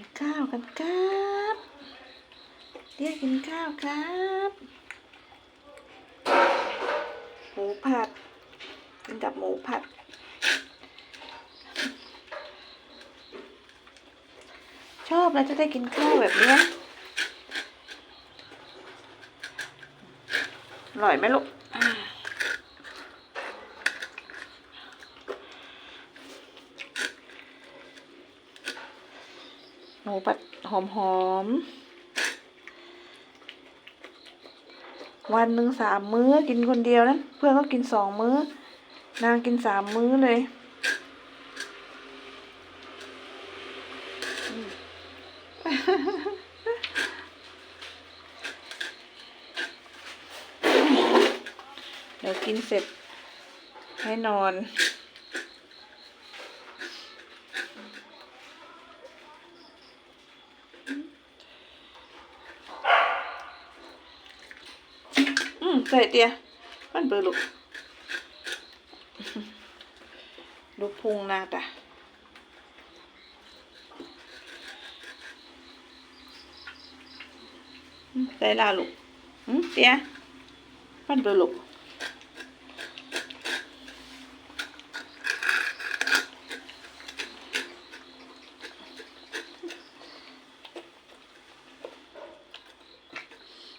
นข้าวกันครับเรียกกินข้าวครับหมูผัดกินกับหมูผัด ชอบนะจะได้กินข้าวแบบเนี้ยอร่อยไหมลูก หมูผัดหอมหอมๆวันหนึ่งสามมื้อกินคนเดียวนะ เพื่อนก็กินสองมื้อ นางกินสามมื้อเลยเดี๋ยวกินเสร็จให้นอน อืมใส่เตียมันเบอร์ลูกลูกพุงนาตะอืมใส่ลาลูกอืมเตียมันเบอร์ลูก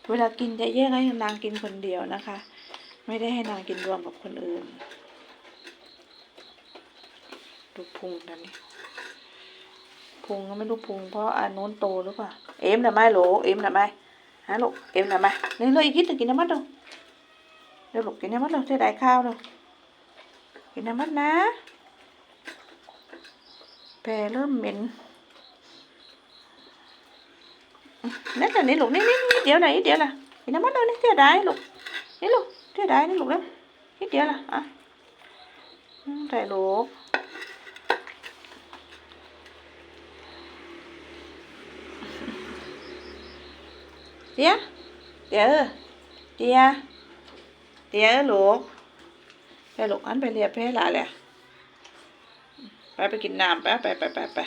เวลากินจะแยกให้นางกินคนเดียวนะคะ ไม่ได้ให้นางกินรวมกับคนอื่น ดูพุงกันนี่พุงก็ไม่รู้พุงเพราะอันนู้นโตหรือเปล่า เอ็มหน่ะไหมโหลเอ็มหน่ะไหมฮะลูกเอ็มหน่ะไหมนี่เลยอีกคิดจะกินน้ำมันดูเดี๋ยวลูกกินน้ำมันเลยจะได้ข้าวดูกินน้ำมันนะแผลเริ่มเหม็น นั่นน่ะนี่ลูกนี่นี่นี่เดี๋ยวไหนเดี๋ยวล่ะเห็นน้ำมันเลยนี่เดี๋ยวได้ลูกนี่ลูกเดี๋ยวได้นี่ลูกเร็วนี่เดี๋ยวล่ะอะใส่ลูกเดี๋ยวเดี๋ยวเดี๋ยวเดี๋ยวลูกไปลูกอันไปเรียบเพลหลาเลยไปไปกินน้ำไปไปไปไปไป